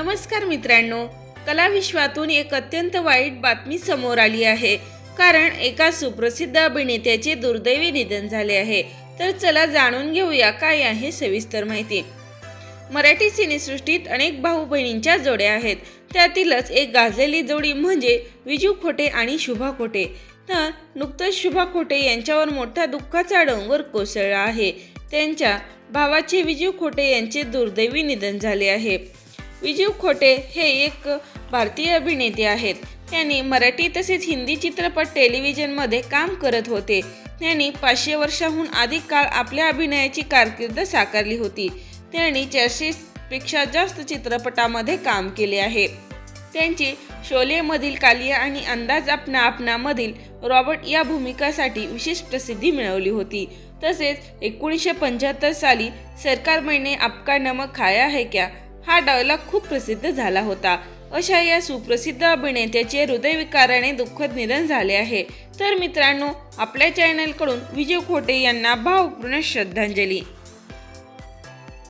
नमस्कार मित्रांनो कलाविश्वातून एक अत्यंत वाईट बातमी समोर आली आहे. कारण एका सुप्रसिद्ध अभिनेत्याचे दुर्दैवी निधन झाले आहे. तर चला जाणून घेऊया काय आहे सविस्तर माहिती. मराठी सिनेसृष्टीत अनेक भाऊ बहिणींच्या जोड्या आहेत. त्यातीलच एक गाजलेली जोडी म्हणजे विजू खोटे आणि शुभा खोटे. तर नुकतंच शुभा खोटे यांच्यावर मोठा दुःखाचा डोंगर कोसळला आहे. त्यांच्या भावाचे विजू खोटे यांचे दुर्दैवी निधन झाले आहे. विजू खोटे हे एक भारतीय अभिनेते आहेत. त्यांनी मराठी तसेच हिंदी चित्रपट टेलिव्हिजनमध्ये काम करत होते. त्यांनी पाचशे वर्षाहून अधिक काळ आपल्या अभिनयाची कारकीर्द साकारली होती. त्यांनी चारशेपेक्षा जास्त चित्रपटामध्ये काम केले आहे. त्यांची शोलेमधील कालिया आणि अंदाज अपना आपणामधील रॉबर्ट या भूमिकासाठी विशेष प्रसिद्धी मिळवली होती. तसेच एकोणीसशे पंच्याहत्तर साली सरकार महिने आपका नमक खाया है क्या? हा डायलॉग खूप प्रसिद्ध झाला होता. अशा या सुप्रसिद्ध अभिनेत्याचे हृदयविकाराने दुःखद निधन झाले आहे. तर मित्रांनो आपल्या चॅनलकडून विजय खोटे यांना भावपूर्ण श्रद्धांजली.